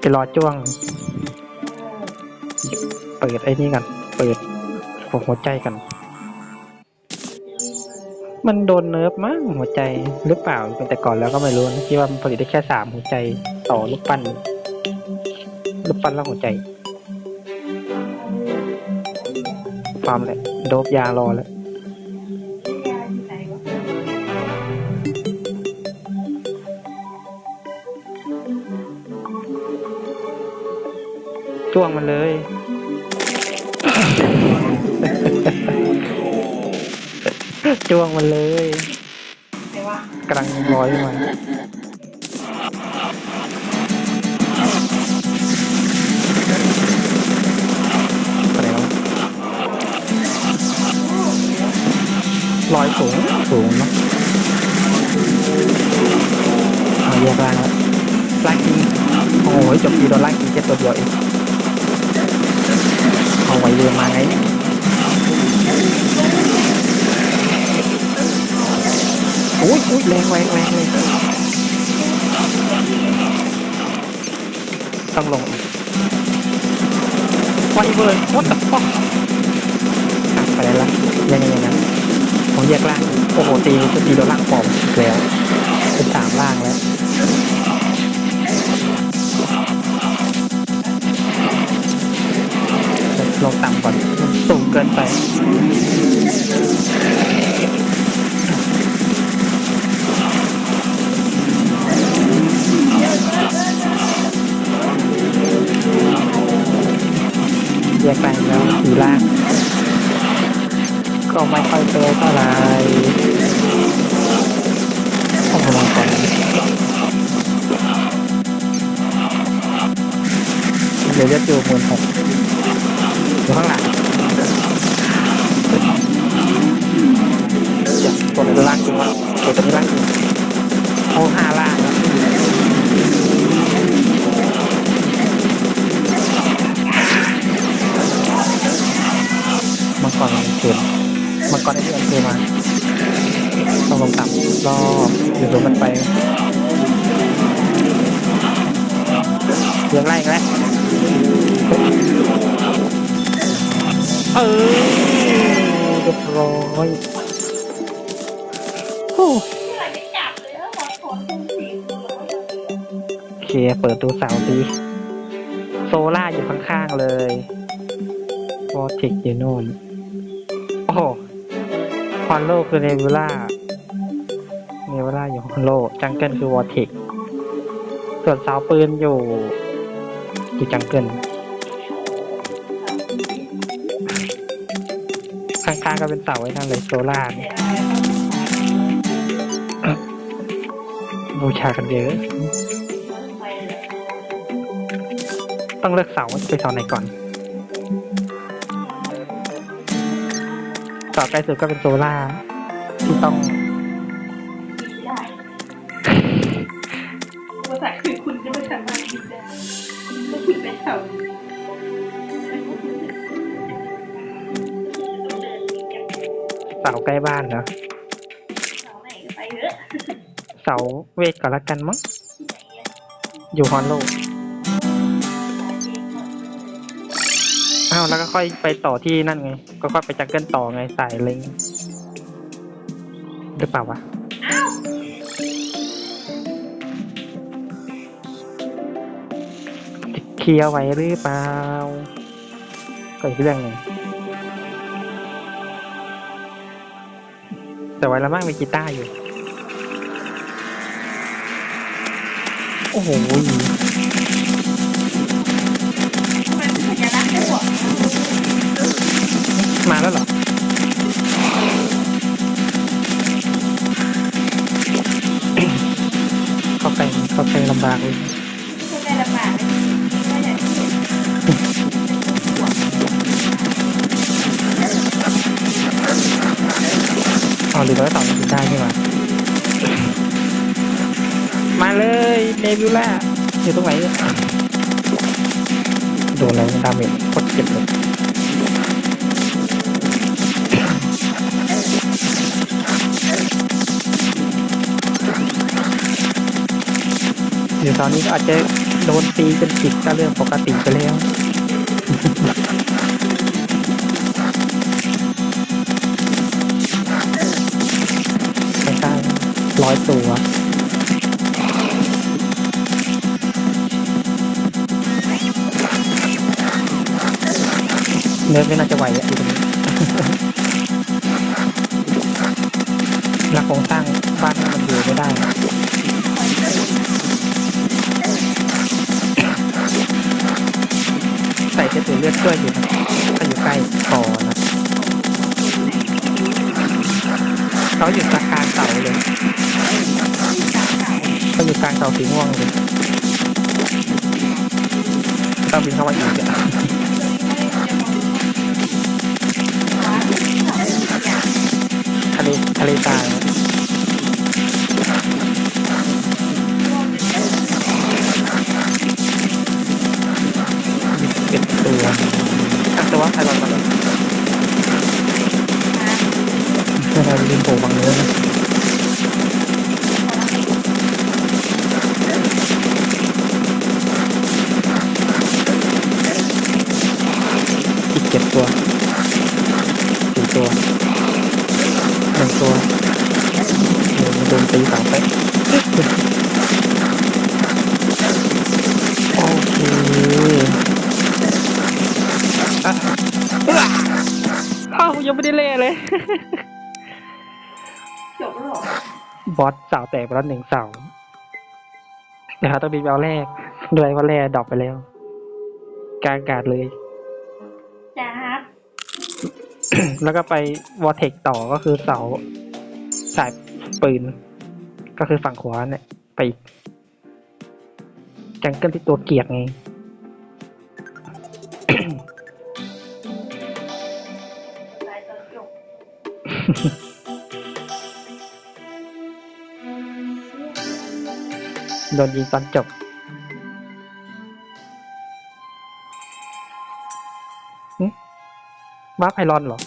ไปรอจ้วง เปิดไอ้นี่กัน เปิดหัวใจกัน มันโดนเนิร์ฟมั้งหัวใจหรือเปล่าเป็นแต่ก่อนแล้วก็ไม่รู้นะที่ว่ามันผลิตได้แค่สามหัวใจต่อลูกปั้นลูกปั้นแล้วหัวใจความเลยโดบยารอแล้ว จ้วงมันเลย จ้วงมันเลยกำลังลอยมาไปไหนแล้วลอยสูง สูงเนาะเอาแยกล่างแล้วล่างจริงโอ้ยจบทีโดนล่างจริงแค่ตัวเดียวเอง เอาไว้เรือมาไงอุ้ยอุ้ยแรงแรงแรงเลยต้องลงไวเบิร์นวัดกับป๊อกไปแล้วละยังไงยังไงผมแยกล่าง โอ้โหตีตีโดนล่างปอมแล้วเป็นสามล่างแล้ว ลงต่ำก่อนมันสูงเกินไปแยกแปแล้วสีล่าง ก็ไม่ค่อยเจอเท่าไหร่ต้องระวังก่อนเดี๋ยวจะอยู่หมื่นหก อยู่ข้ เปิดตัวเสาดีโซล่าอยู่ข้างๆเลยวอเทคอยู่โน่น โอ้โหคอนโลคือเนวิล่าเนวิล่าอยู่คอนโลจังเกิลคือวอเทคส่วนเสาปืนอยู่อยู่จังเกิลข้างๆก็เป็นเสาไว้นั่นเลยโซล่าบูชากันเยอะ ต้องเลือกเสาว่าจะไปเสาไหนก่อนเสาใกล้สุดก็เป็นโซล่าที่ต้องได้ภาษาคือคุณจะไม่สามารถคิดได้ถ้าคุณไปทำเสาใกล้บ้านเหรอเสาไหนก็ไปเถอะเสาเวทก่อนละกันมั้งที่ไหนอะอยู่ฮอนโล อ้าวแล้วก็ค่อยไปต่อที่นั่นไง ก็ค่อยไปจังเกิลต่อไงสายเล็งหรือเปล่าวะเคลียร์ไว้หรือเปล่าก็อีกเรื่องหนึ่งแต่ไว้แล้วมั่งมีกีตาร์อยู่ โอ้โห มาแล้วเหรอเข้าไปเข้าไปลำบากเลยไม่ได้ลำบากเลยไม่ได้อ๋อหรือว่าต่อกีตาร์ใช่ไหมมาเลยเนบิวล่าอยู่ตรงไหนโดนแล้วดาเมจโคตรเจ็บเลย เดี๋ยวตอนนี้ก็อาจจะโดนตีจนจิตก็เรื่องปกติไปแล้วไม่ใช่ร้อยตัวเนื้อไม่น่าจะไหวอะอยู่ตรงนี้แล้วโครงสร้างบ้านมันอยู่ไม่ได้ เสื้อเลือดช่วยอยู่นะถ้าอยู่ใกล้คอนะเขาอยู่กลางเสาเลยเขาอยู่กลางเสาสีม่วงเลยต้องบินเข้ามาอีกอะทะเลทะเลทราย ว่าใครรอนมาเลยเรายืนโผล่ฝั่งนู้นนะอีกเจ็ดตัวสี่ตัวหนึ่งตัวโดนตีสามไป อ้ายังไม่ได้เล่เลย จบแล้วเหรอบอสเสาแตกไปแล้วหนึ่งเสาเดี๋ยวเราต้องบินไปเอาแรกด้วยว่าแร่ดรอปไปแล้ว กลางอากาศเลย จ้าครับ แล้วก็ไปวอเทคต่อก็คือเสาสายปืน ก็คือฝั่งขวาเนี่ย ไปอีกจังเกิลที่ตัวเกียกไง โดนยิงตอนจบว่าไพลอนเหรอ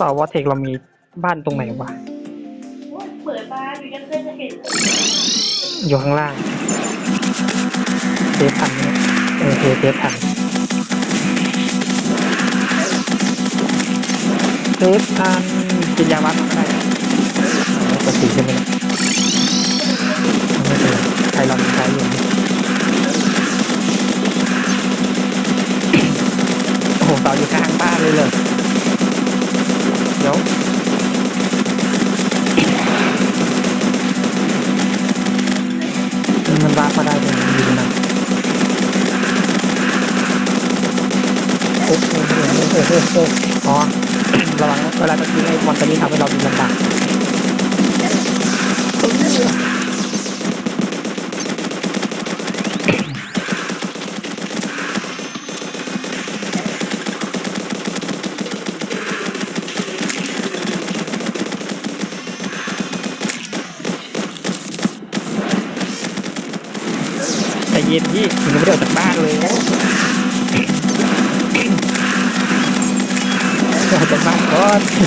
ต่อวอเทคเรามีบ้านตรงไหนวะ โอ้ยเปิดบ้านอยู่ยังเพื่อนจะเห็นอยู่ข้างล่างเซฟพันเนี่ยเออเซฟเซฟพันเซฟพันกินยาวัดก็ได้ปกติใช่ไหมเนี่ยไม่เป็นไรใครเราใช้อยู่โอ้โหต่ออยู่กลางบ้านเลยเลย ดี๋ยวมันวาร์ปมาได้ตรงนี้นะโอ้โหโอ้โหโอ้โหอ๋อระวังเวลาจะยิงไอ้มอนตัวนี้ทำให้เราบินลำบากแต่เย็นพี่ถึงไม่ได้ออกจากบ้านเลยออกจากบ้านก่อนไม่กล้าไป โ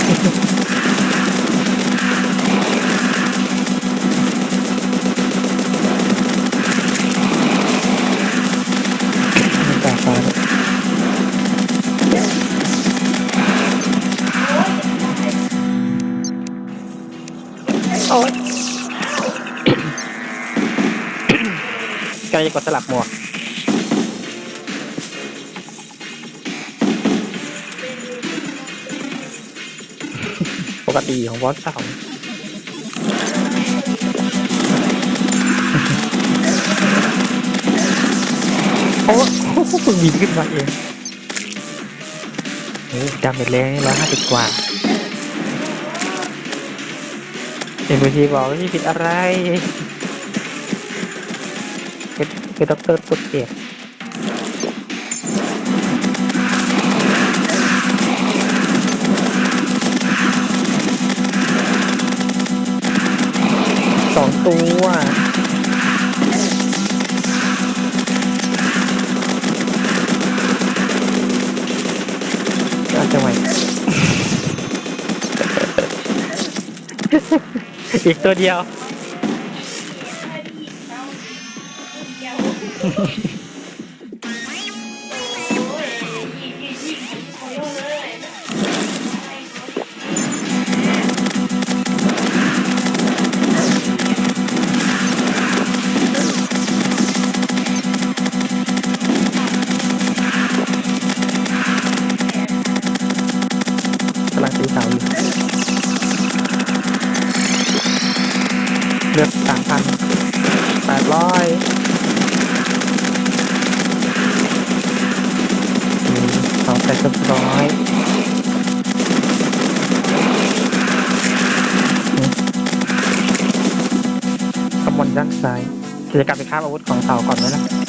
อ๊ยกำลังจะกดสลับหมวก ปกติของบอสสองโอ้โหเพิ่งบินขึ้นมาเองโอ้ดาเมจแรงนี่ร้อยห้าสิบกว่าเอ็นพีบอกไม่มีผิดอะไรเป็นเป็นด็อกเตอร์ตัวเจ็บ ตัว ก็จะไหวอีกตัวเดียว สาอยู่เลือกสามพันแปดร้อยสองแปดสิบร้อยขมวนด้านซ้ายกิจกรรมไปค้าบอาวุธของเสาก่อนไหมล่ะ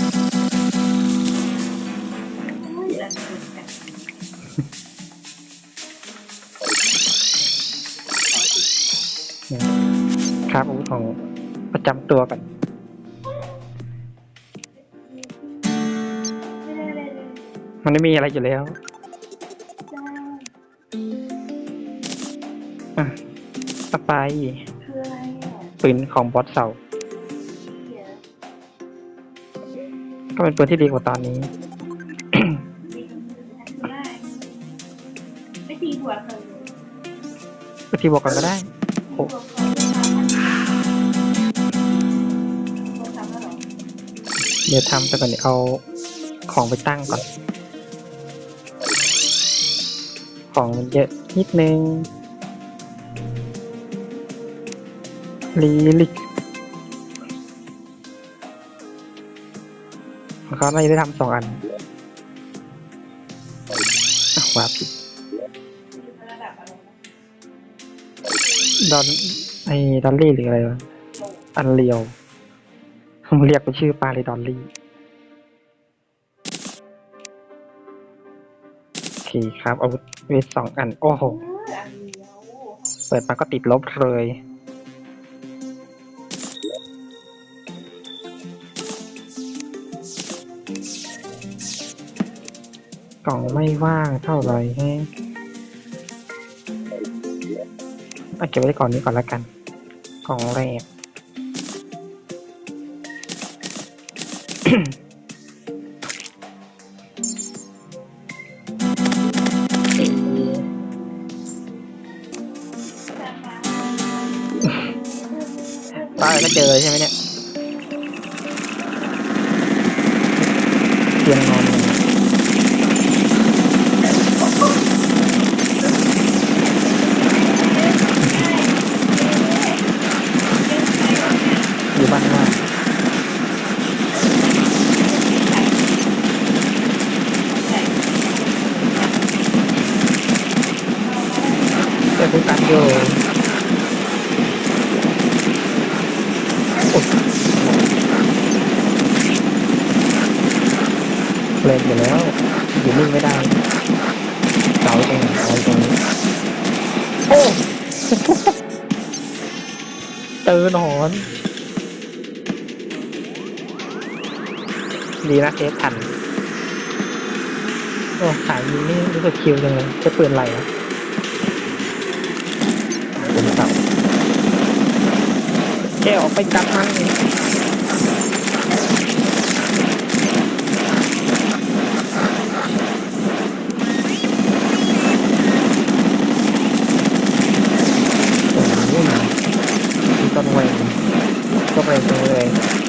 จำตัวก่อนไม่ได้เลยมันไม่มีอะไรอยู่แล้วจ้าอะต่อไปคืออะไรอะปืนของบอสเสาเดี๋ยวก็เป็นปืนที่ดีกว่าตอนนี้ดีคือได้ไม่ตีหัวเคยก็ทีบอกก่อนก็ได้ ตีหัวเคย เดี๋ยวทำแต่ก่อนเดี๋ยวเอาของไปตั้งก่อน ของมันเยอะนิดนึงลีลิกเขาน่าจะได้ทำสองอันอว่าผิดอยู่ระดับอนไอ้ดอลลี่หรืออะไรวะอันเลียว ผมเรียกเป็นชื่อปลาเลดอลลี่โอเคครับ อาวุธเวทสองอัน โอ้โหเอออันเดียวเปิดมาก็ติดลบเลย กล่องไม่ว่างเท่าไหร่ฮะเอาเก็บไว้ก่อนนี้ก่อนละกัน กล่องแรก ป้าตายก็เจอใช่ไหมเนี่ยเตียงนอนอยู่บ้านว่าเจอคุณตันอยู่โอ๊ย เล่นอยู่แล้วอยู่นิ่งไม่ได้เสาตรงเอาตรงนี้โอ้เตือนหอน ดีนะเซฟทันโอ้สายยิงนี่รู้สึกคิวจังเลยจะปืนอะไรอะ แกออกไปจับมันต้นเวงต้นเวงตรงเลย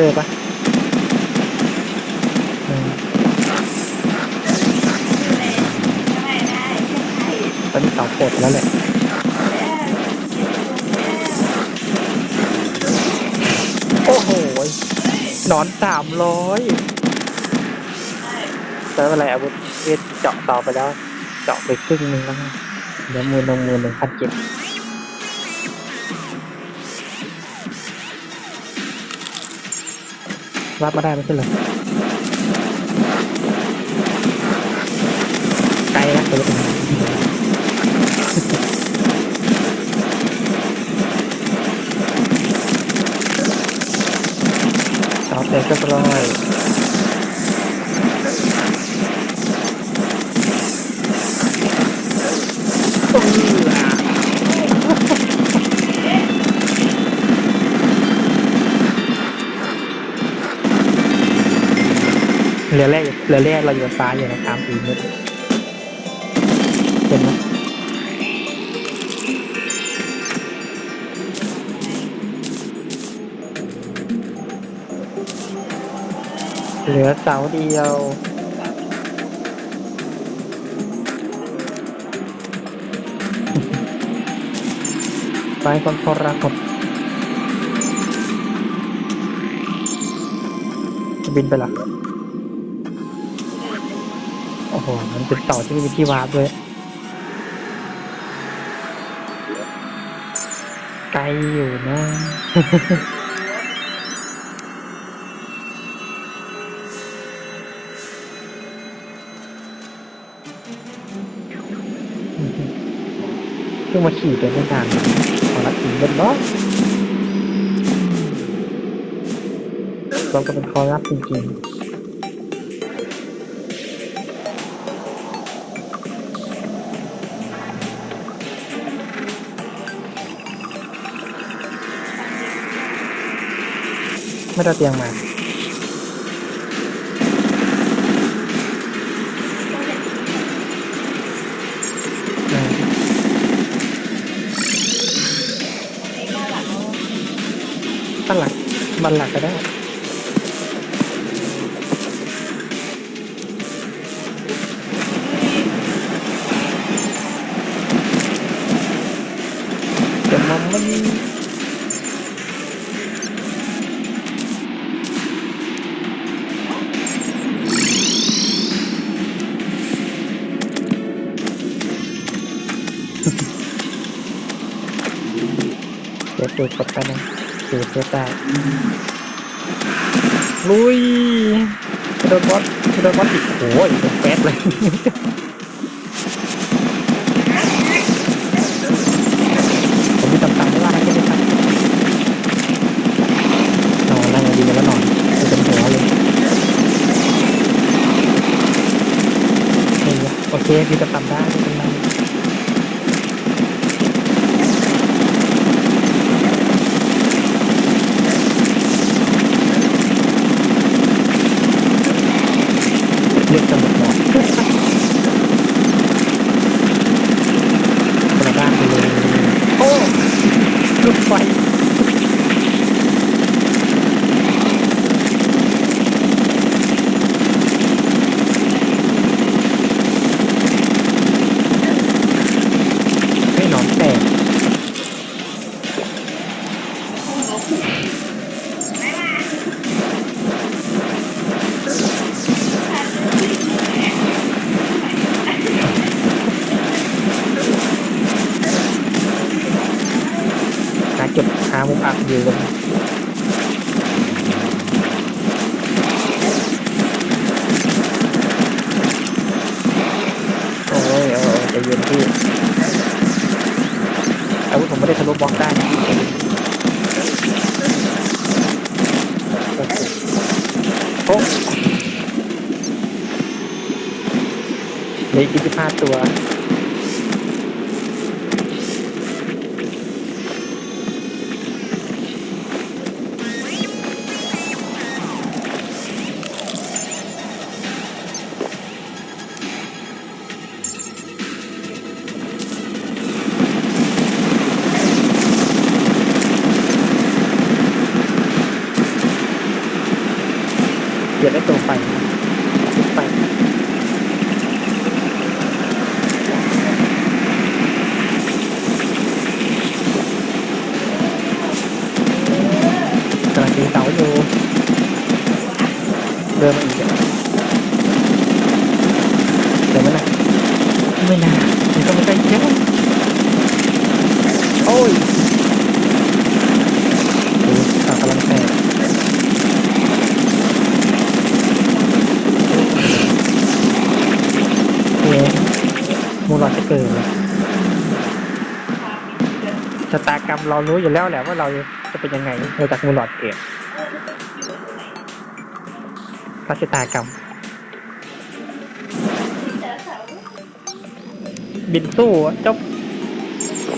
อร์ปะตอนนี้เสาปลดแล้วแหละโอ้โหนอนสามร้อยแล้วอะไรอาวุธเวทเจาะต่อไปแล้ว เจาะไปครึ่งนึงแล้วเดี๋ยวมือลงมือหนึ่งพันเจ็ด รับมาได้ไม่ใช่เหรอไกลนะตัวนี้สาวแตกเรียบร้อย เรือแรกเรือแรกเราอยู่บนฟ้าอยู่นะสามสี่เมตรเห็นไหมเหลือเสาเดียวไปคนทรหดบินไปหร มันเป็นเสาที่ไม่มีที่วาร์ปด้วยไกลอยู่นะ เพิ่งมาขี่เป็นไม่นานขอรับขี่เป็กนบอสเราก็เป็นคอรับจริงๆ ไม่ได้เตียงมาตั้งหลักบันหลักก็ได้เดี๋ยวมันมั ดี๋ยวดูกดไปนะดูเพื่อได้ลุยโดนบอสโดนบอสอีกโอ้ยเป็นแป๊บเลยผมมีตำตำไม่ว่าใช่ไหมครับนอนนั่งดีแล้วนอนดูเป็นหัวเลยนี่โอเคมีตำตำได้ มุม มูลอดจะเกิดชะตากรรมเรารู้อยู่แล้วแหละว่าเราจะเป็นยังไงเราจากมูลอดเกิดพระชะตากรรม บินสู้จบ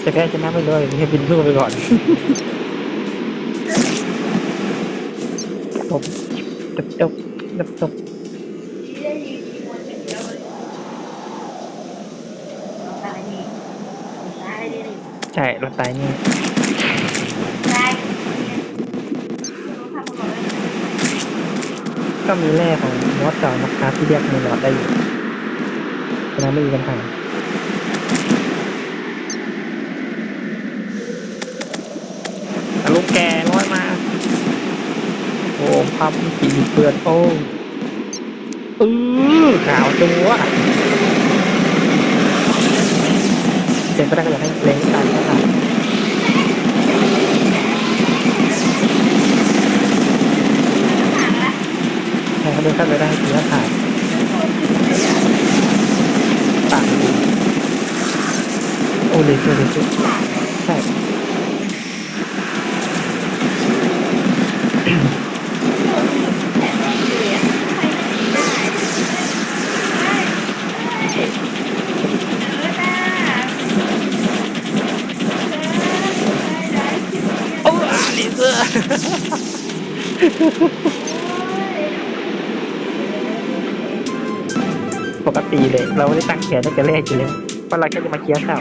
จะแพ้ชนะไปเลยให้บินสู้ไปก่อนจบจบจบจบจบ ใช่เราตายนี่ก็มีแร่ของมอสเก่านะครับที่เรียกมือหลอดได้อยู่ฉะนั้นไม่มีปัญหาลูกแกน้อยมา โอ้พับสีเปือนโอ้อือขาวจังวะเสียงก็ได้ก็อยากให้เล เดินข้าไปได้ทีละผ่านปากดีโอ้เลยเลยเลยใช่ เราไม่ได้ตั้งแขนตั้งแต่แรกอยู่แล้วเพราะเราแค่จะมาเคลียร์เสา